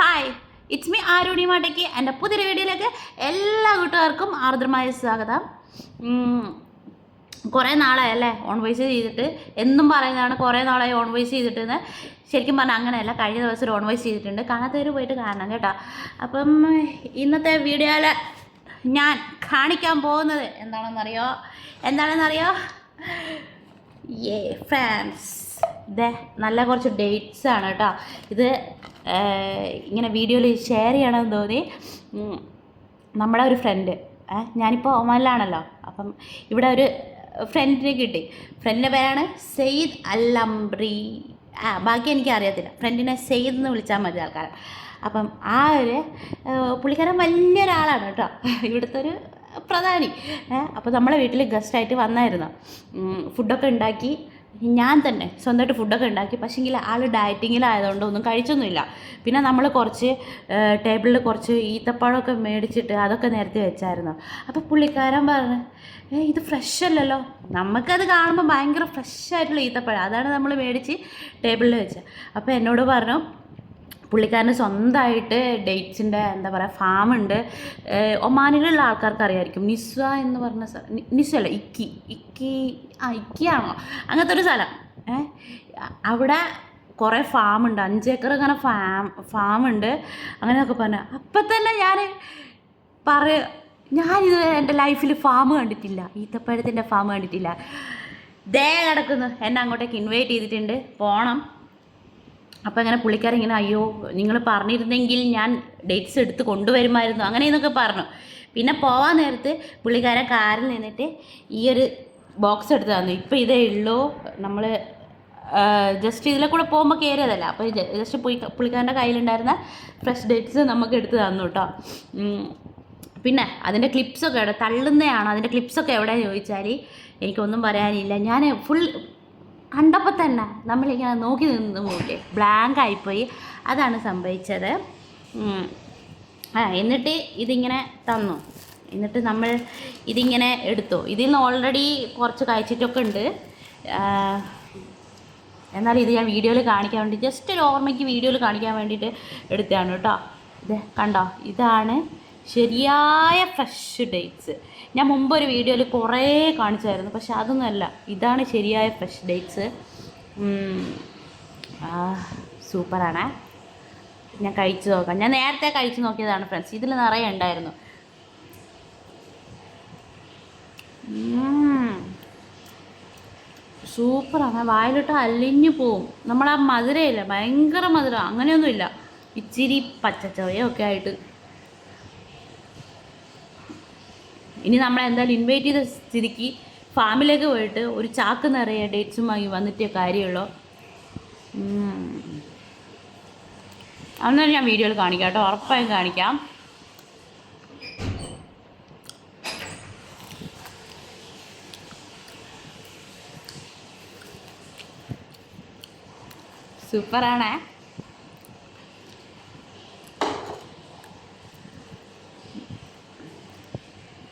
Hi it's me ആരോണി മാട്ടയ്ക്ക് എന്റെ പുതിയൊരു വീഡിയോയിലേക്ക് എല്ലാ കൂട്ടുകാർക്കും ആർദ്രമായ സ്വാഗതം കുറേ നാളായി അല്ലേ ഓൺ വോയിസ് ചെയ്തിട്ട് എന്നും പറയുന്നതാണ് കുറേ നാളായി ഓൺ വോയിസ് ചെയ്തിട്ട് എന്ന് ശരിക്കും പറഞ്ഞാൽ അങ്ങനെയല്ല കഴിഞ്ഞ ദിവസം ഒരു ഓൺ വോയിസ് ചെയ്തിട്ടുണ്ട് കാണാത്തവർ പോയിട്ട് കാണണം കേട്ടോ അപ്പം ഇന്നത്തെ വീഡിയോയിൽ ഞാൻ കാണിക്കാൻ പോകുന്നത് എന്താണെന്നറിയോ എന്താണെന്നറിയോ ഏ ഫ്രാൻസ് ഇതേ നല്ല കുറച്ച് ഡേറ്റ്സ് ആണ് കേട്ടോ. ഇത് ഇങ്ങനെ വീഡിയോയിൽ ഷെയർ ചെയ്യണമെന്ന് തോന്നി. നമ്മുടെ ഒരു ഫ്രണ്ട് ഞാനിപ്പോൾ ഒമാനിലാണല്ലോ. അപ്പം ഇവിടെ ഒരു ഫ്രണ്ടിനെ കിട്ടി. ഫ്രണ്ടിന്റെ പേരാണ് സെയ്ദ് അല്ലംബ്രി ആ ബാക്കി എനിക്ക് അറിയത്തില്ല. ഫ്രണ്ടിനെ സെയ്ദ് എന്ന് വിളിച്ചാൽ മതി ആൾക്കാർ അപ്പം ആ ഒരു പുള്ളിക്കാരൻ വലിയൊരാളാണ് കേട്ടോ. ഇവിടുത്തെ ഒരു പ്രധാനി. അപ്പോൾ നമ്മളെ വീട്ടിൽ ഗസ്റ്റായിട്ട് വന്നായിരുന്നു. ഫുഡൊക്കെ ഉണ്ടാക്കി. ഞാൻ തന്നെ സ്വന്തമായിട്ട് ഫുഡൊക്കെ ഉണ്ടാക്കി. പക്ഷേങ്കിൽ ആൾ ഡയറ്റിങ്ങിലായതുകൊണ്ട് ഒന്നും കഴിച്ചൊന്നുമില്ല. പിന്നെ നമ്മൾ കുറച്ച് ടേബിളിൽ കുറച്ച് ഈത്തപ്പഴമൊക്കെ മേടിച്ചിട്ട് അതൊക്കെ നേരത്തെ വെച്ചായിരുന്നു. അപ്പോൾ പുള്ളിക്കാരൻ പറഞ്ഞു ഏ ഇത് ഫ്രഷ് അല്ലല്ലോ. നമുക്കത് കാണുമ്പോൾ ഭയങ്കര ഫ്രഷ് ആയിട്ടുള്ള ഈത്തപ്പഴം. അതാണ് നമ്മൾ മേടിച്ച് ടേബിളിൽ വെച്ചത്. അപ്പോൾ എന്നോട് പറഞ്ഞു പുള്ളിക്കാരന് സ്വന്തമായിട്ട് ഡേറ്റ്സിന്റെ എന്താ പറയുക ഫാമുണ്ട്. ഒമാനിലുള്ള ആൾക്കാർക്ക് അറിയാമായിരിക്കും നിസ്വ എന്ന് പറഞ്ഞ സ്ഥലം നിസ്വല്ല ഇക്കി. ഇക്കി ആ ഇക്കിയാണോ? അങ്ങനത്തെ ഒരു സ്ഥലം. അവിടെ കുറേ ഫാമുണ്ട്. അഞ്ചേക്കർ അങ്ങനെ ഫാം ഫാമുണ്ട്. അങ്ങനെയൊക്കെ പറഞ്ഞു. അപ്പം തന്നെ ഞാൻ പറയ ഞാനിത് എന്റെ ലൈഫിൽ ഫാം കണ്ടിട്ടില്ല. ഈത്തപ്പഴത്തിന്റെ ഫാം കണ്ടിട്ടില്ല. ദേ കിടക്കുന്നു. എന്നെ അങ്ങോട്ടേക്ക് ഇൻവൈറ്റ് ചെയ്തിട്ടുണ്ട്. പോണം. അപ്പോൾ അങ്ങനെ പുള്ളിക്കാരൻ ഇങ്ങനെ അയ്യോ നിങ്ങൾ പറഞ്ഞിരുന്നെങ്കിൽ ഞാൻ ഡേറ്റ്സ് എടുത്ത് കൊണ്ടുവരുമായിരുന്നു. അങ്ങനെ അങ്ങനെയെന്നൊക്കെ പറഞ്ഞു. പിന്നെ പോവാൻ നേരത്ത് പുള്ളിക്കാരൻ കാറിൽ നിന്നിട്ട് ഈ ഒരു ബോക്സ് എടുത്ത് തന്നു. ഇപ്പോൾ ഇതേ ഉള്ളൂ. നമ്മൾ ജസ്റ്റ് ഇതിലെ കൂടെ പോകുമ്പോൾ കയറിയതല്ല അപ്പോൾ ജസ്റ്റ് പുള്ളി പുള്ളിക്കാരന്റെ കയ്യിലുണ്ടായിരുന്ന ഫ്രഷ് ഡേറ്റ്സ് നമുക്ക് എടുത്ത് തന്നു കേട്ടോ. പിന്നെ അതിന്റെ ക്ലിപ്സൊക്കെ എവിടെ തള്ളുന്നതാണോ അതിന്റെ ക്ലിപ്സൊക്കെ എവിടെയാണെന്ന് ചോദിച്ചാൽ എനിക്കൊന്നും പറയാനില്ല. ഞാൻ ഫുൾ കണ്ടപ്പോൾ തന്നെ നമ്മളിങ്ങനെ നോക്കി നിന്ന് പോകില്ലേ ബ്ലാങ്ക് ആയിപ്പോയി. അതാണ് സംഭവിച്ചത്. ആ എന്നിട്ട് ഇതിങ്ങനെ തന്നു. എന്നിട്ട് നമ്മൾ ഇതിങ്ങനെ എടുത്തു. ഇതിൽ നിന്ന് ഓൾറെഡി കുറച്ച് കഴിച്ചിട്ടൊക്കെ ഉണ്ട്. എന്നാൽ ഇത് ഞാൻ വീഡിയോയിൽ കാണിക്കാൻ വേണ്ടി ജസ്റ്റ് ഒരു ഓർമ്മയ്ക്ക് വീഡിയോയിൽ കാണിക്കാൻ വേണ്ടിയിട്ട് എടുത്തതാണ് കേട്ടോ. ഇത് കണ്ടോ? ഇതാണ് ശരിയായ ഫ്രഷ് ഡേറ്റ്സ്. ഞാൻ മുമ്പ് ഒരു വീഡിയോയിൽ കുറേ കാണിച്ചായിരുന്നു പക്ഷെ അതൊന്നുമല്ല. ഇതാണ് ശരിയായ ഫ്രഷ് ഡേറ്റ്സ്. സൂപ്പറാണ്. ഞാൻ കഴിച്ചു നോക്കാം. ഞാൻ നേരത്തെ കഴിച്ചു നോക്കിയതാണ് ഫ്രണ്ട്സ്. ഇതിൽ നിറയെ ഉണ്ടായിരുന്നു. സൂപ്പറാണ്. വായിലിട്ട് അലിഞ്ഞു പോവും. നമ്മൾ ആ മധുരയില്ല? ഭയങ്കര മധുരം. അങ്ങനെയൊന്നുമില്ല. ഇച്ചിരി പച്ചച്ചവയൊക്കെ ആയിട്ട്. ഇനി നമ്മൾ എന്തായാലും ഇൻവൈറ്റ് ചെയ്ത സ്ഥിതിക്ക് ഫാമിലേക്ക് പോയിട്ട് ഒരു ചാക്ക് നിറയെ ഡേറ്റ്സുമായി വന്നിട്ടേ കാര്യമുള്ളൂ. അന്നേരം ഞാൻ വീഡിയോയിൽ കാണിക്കാം കേട്ടോ. ഉറപ്പായും കാണിക്കാം. സൂപ്പറാണേ